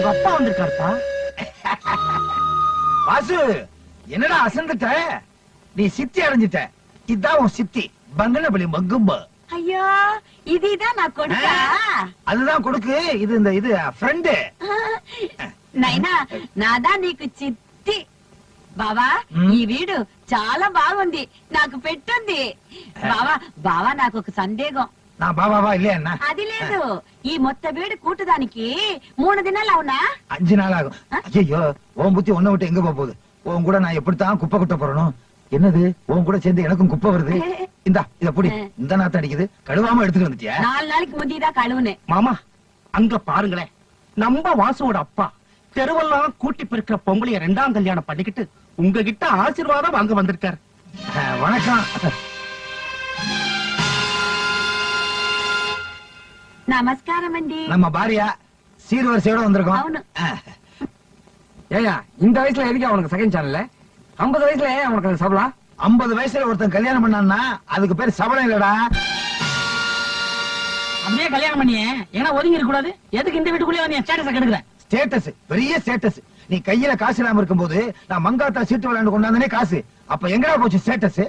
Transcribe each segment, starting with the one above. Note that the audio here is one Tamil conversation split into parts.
உங்க அப்பா வந்திருக்காருப்பா வாசு என்னடா அசந்துட்ட நீ சித்தி அடைஞ்சிட்ட இதான் உன் சித்தி பங்கனபலி மங்கும்ப ஐயோ இதுதான் நான் கொடுத்தா அதுதான் கொடுக்கு இது இந்த இது ஃப்ரெண்டு నైనా నాదా నీకు చిత్తి బావా మ్. ఈ వీడు చాలా బాగుంది నాకు పెట్టుంది బావా బావా నాకు ఒక సందేహం నా బాబావా ఇల్లే అన్న అది లేదు ఈ మొత్త వీడు కూటదానికి మూడు దినాలు అవునా అంజు நாளாகும் ஐயோ உன் புத்தி விட்டு எங்க போகுது உன் கூட நான் எப்படித்தான் குப்பை கொட்ட போறணும் என்னது உன் கூட சேர்ந்து எனக்கும் குப்பை வருது? இந்தா இத புடி. இந்த நாத்த அடிக்குது. கழுவாம எடுத்துட்டு வந்துட்டியா? நாலு நாளைக்கு முந்திதான் கழுவுனேன். மாமா அங்க பாருங்களேன். நம்ம வாசுவோட அப்பா தெருவெல்லாம் கூட்டி பெருக்கிற பொம்பளைய ரெண்டாம் கல்யாணம் பண்ணிக்கிட்டு உங்ககிட்ட ஆசீர்வாதம் வாங்க வந்திருக்காரு. வணக்கம். నమస్కారం అండి நம்ம பாரியா சீர்வரிசையோட வந்திருக்கோம் అవును அஹ், ஏயா இந்த வயசுல எதுக்கு அவனுக்கு செகண்ட் சேனல் ஐம்பது வயசுல ஏன் அவனுக்கு அது சபலம் ஐம்பது வயசுல ஒருத்தன் கல்யாணம் பண்ணான்னா அதுக்கு பேர் சபலம் இல்லடா அப்படியே கல்யாணம் பண்ணியே ஏன்னா ஒதுங்கி இருக்க கூடாது எதுக்கு இந்த வீட்டுக்குள்ளே வந்து ஸ்டேட்டஸ் கெடுக்கிற ஸ்டேட்டஸ் பெரிய ஸ்டேட்டஸ் நீ கையில காசு இல்லாம இருக்கும்போது நான் மங்காத்தா சீட்டு விளையாண்டு கொண்டாந்தனே காசு அப்ப எங்கடா போச்சு ஸ்டேட்டஸ்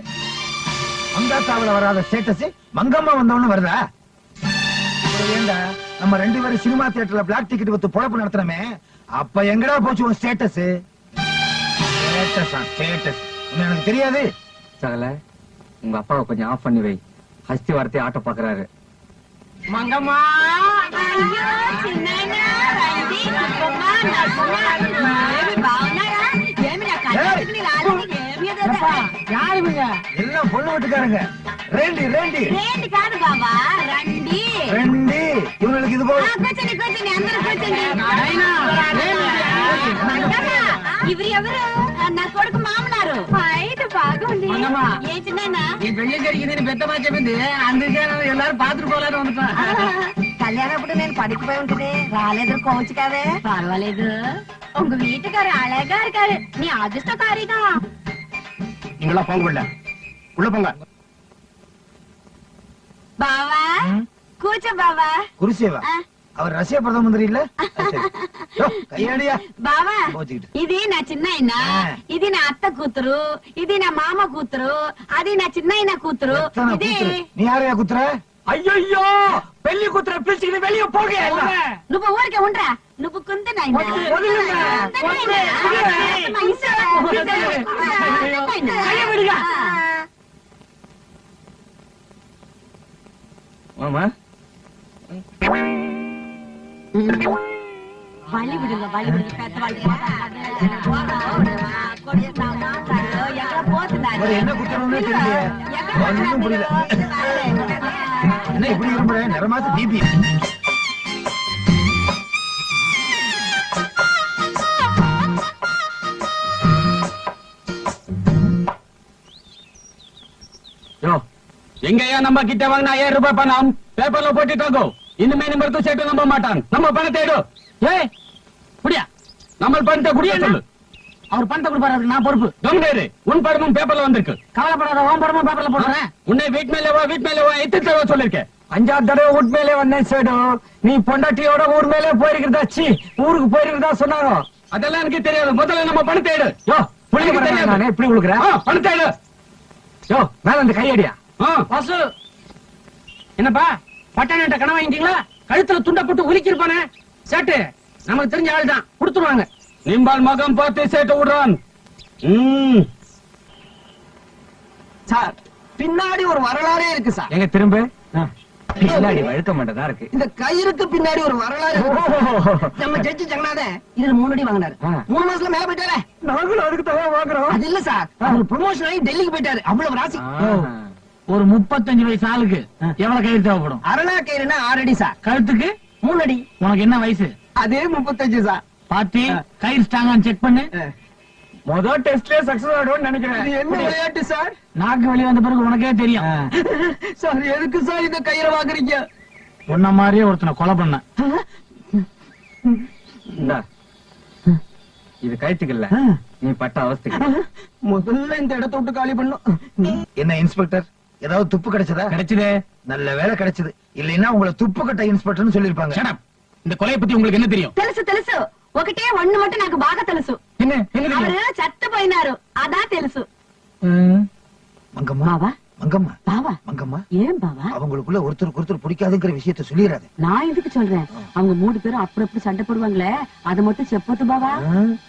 மங்காத்தாவுல வராத ஸ்டேட்டஸ் மங்கம்மா வந்தவொன்னு வருதா ஏண்டா நம்ம ரெண்டு பேரும் சினிமா தியேட்டர்ல பிளாக் டிக்கெட் வித்து பொழப்பு நடத்துறமே அப்ப எங்கடா போச்சு உன் ஸ்டேட்டஸ் ஸ்டேட்டஸா ஸ்டேட்டஸ் எனக்கு தெரியாது. சகல உங்க அப்பாவை கொஞ்சம் ஆஃப் பண்ணி வை. ஹஸ்தி வார்த்தை ஆட்ட பாக்குறாரு மங்கம்மா! చిన్నాయన రండి కుప్పమ్మ నరసమ్మ ఏమి బాగున్నారా ఏమి నా కళ్ళకి రాలేదు ఏమి ఎదురు யாரு இவங்க எல்லாம் பொண்ணு வீட்டுக்காரங்க ரேண்டி ரேண்டி రేండి కాదు బాబా రండి ரெண்டி இவங்களுக்கு இது ఆ, போல కూర్చోండి కూర్చోండి అందరూ కూర్చోండి నాయనా, మంగమ్మ, ఇవరు ఎవరు ఆ, నా కొడుకు మామనారు బయట బాగుంది మంగమ్మ. ఏ చిన్నాయనా ఈ పెళ్లి జరిగిందని పెద్దమా చెప్పింది అందుకే ఎల్లారు పాత్ర పోలేదు అనుకో కళ్యాణప్పుడు నేను పడిపోయి ఉంటుంది రాలేదు కోవచ్చు కదే పర్వాలేదు உங்க வீட்டுக்காரு அழகா இருக்காரு நீ அதிர்ஷ்டக்காரிதா நீங்களா போங்க உள்ள உள்ள போங்க. பாவா? கூச்ச பாவா? குருசேவா? அவர் ரஷ்ய பிரதம மந்திரி இல்ல? கையாடியா. பாவா இது நான் சின்ன இது நான் அத்தை கூத்துரு? இது நான் மாமா கூத்துரு? அது நான் சின்ன கூத்துரு? நீ யாரையா கூத்துற? అయ్యయ్యో పెళ్లి కూతురు పిలిచి వెళ్ళి పోగే నువ్వు ఊరికే ఉండరా నువ్వు కుంది వాళ్ళు విడుగా వాళ్ళు విడుగా పెద్దవాళ్ళు ఎక్కడ పోతున్నారు ఎక్కడ என்ன குத்துறோம்னே தெரியலையே. எங்கடா ஒண்ணும் இப்படி விரும்புற? நிறமாத்து பிபி. எங்கயா நம்ம கிட்ட வாங்கினா ஏழு ரூபாய் பணம்? பேப்பர்ல போட்டுட்டாங்க இனிமே நிமிர்த்து சேர்த்து நம்ப மாட்டான். நம்ம பணத்தை எடு. ஏய் குடியா. நம்ம பணத்தை குடியா சொல்லு. அவர் பணத்தை கொடுப்பாரு நான் பொறுப்பு. கம்னேரு உன் படமும் பேப்பர்ல வந்திருக்கு. கவலைப்படாத உன் படமும் பேப்பர்ல போடுறேன். உன்னை வீட் மேல வா வீட் மேல வா எத்தனை தடவை சொல்லிருக்கேன் அஞ்சாவது தடவை வீட்டு மேலே வந்தேன் சேடு. நீ பொண்டாட்டியோட ஊர் மேலே போயிருக்கிறதா? சி ஊருக்கு போயிருக்கிறதா சொன்னாங்க. அதெல்லாம் எனக்கு தெரியாது. முதல்ல நம்ம பணத்தை எடு. யோ புள்ளிக்கு தெரியாது. நானே எப்படி கொடுக்குறேன்? பணத்தை எடு. யோ மேல அந்த கையடியா வாசு. என்னப்பா பட்டாணிட்ட கணவன் வாங்கிட்டீங்களா கழுத்துல துண்டை போட்டு உலுக்கிருப்பானே சேட்டு நமக்கு தெரிஞ்ச ஆள் தான் கொடுத்துருவாங்க. நிம்பால் மகம் பார்த்து சேர்த்து விடுறான். சார் பின்னாடி ஒரு வரலாறே இருக்கு சார். எங்க திரும்ப? பின்னாடி வழுக்க மாட்டதா இருக்கு? இந்த கயிறுக்கு பின்னாடி ஒரு வரலாறு இருக்கு. நம்ம ஜட்ஜி ஜெகநாதன் இதுல மூணு அடி வாங்கினாரு. மூணு மாசத்துல மேல போயிட்டாரே. நாங்களும் அதுக்கு தான் வாங்குறோம். அது இல்ல சார். அவர் ப்ரொமோஷன் ஆகி டெல்லிக்கு போயிட்டாரு. அவ்வளவு ராசி. ஒரு முப்பத்தஞ்சு வயசு ஆளுக்கு எவ்வளவு கயிறு தேவைப்படும்? அரணா கயிறுனா ஆறு அடி சார். கழுத்துக்கு? மூணு அடி. உனக்கு என்ன வயசு? அதே முப்பத்தஞ்சு சார். பாத்தி கயிறு ஸ்ட்ராங்கான்னு செக் பண்ணு. முதல் டெஸ்ட்ல சக்சஸ் ஆடுவோம் நினைக்கிறேன். என்ன விளையாட்டு சார் நாக்கு வெளியே வந்த பிறகு உனக்கே தெரியும். சார் எதுக்கு சார் இந்த கயிறு வாங்குறீங்க? உன்ன மாதிரியே ஒருத்தனை கொலை பண்ண இது கயிற்றுக்கு நீ பட்ட அவஸ்தைக்கு. முதல்ல இந்த இடத்த விட்டு காலி பண்ணும் என்ன இன்ஸ்பெக்டர் ஏதாவது துப்பு கிடைச்சதா? கிடைச்சது. நல்ல வேலை கிடைச்சது. இல்லைன்னா உங்களை துப்பு கட்ட இன்ஸ்பெக்டர்னு சொல்லிருப்பாங்க இந்த கொலையை பத்தி உங்களுக்கு என்ன தெரியும்? தெரிசு தெரிசு ఒకటే ఒన్ను మట్టు నాకు బాగా తెలుసు என்ன என்ன அவரு చచ్చిపోయినారు అదా తెలుసు மங்கம்மா బావా மங்கம்மா బావా மங்கம்மா ఏం బావా அவங்களுக்குள்ள ஒருத்தருக்கு ஒருத்தர் பிடிக்காதுங்கிற விஷயத்த சொல்லிடாத நான் எதுக்கு சொல்றேன் அவங்க மூணு பேரும் அப்புறம் சண்டை போடுவாங்களே அதை மட்டும் చెప్పొద్దు బావా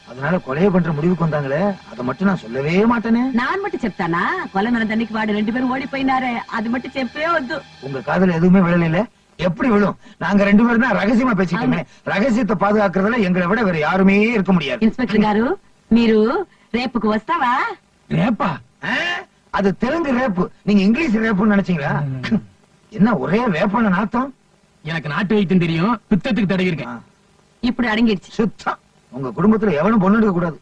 அதனால கொலைய பண்ற முடிவுக்கு வந்தாங்களே அதை மட்டும் நான் சொல்லவே மாட்டேனே నాన్ మట్టు చెప్తానా కొల మన దండికి వాడు రెండు పేరు ఓడిపోయినారే అది మట్టు చెప్పే వద్దు உங்க காதுல எதுவுமே விழல எப்படி விழும்? நாங்க ரெண்டு பேரும் தான் ரகசியமா பேசிட்டோமே. ரகசியத்தை பாதுகாக்கிறதுல எங்களை விட வேற யாருமே இருக்க முடியாது. ఇన్స్పెక్టర్ గారు మీరు ரேப்புக்கு వస్తావా ரேப்பா? ஆ? அது தெலுங்கு ரேப்பு. நீங்க இங்கிலீஷ் ரேப்புன்னு நினைச்சீங்களா? என்ன ஒரே வேப்பான நாத்தம் எனக்கு நாட்டு வைத்தியம் தெரியும். பித்தத்துக்கு தடவி இருக்கேன். இப்படி அடங்கிடுச்சு சுத்தம். உங்க குடும்பத்துல எவனும் பொண்ணு எடுக்க கூடாது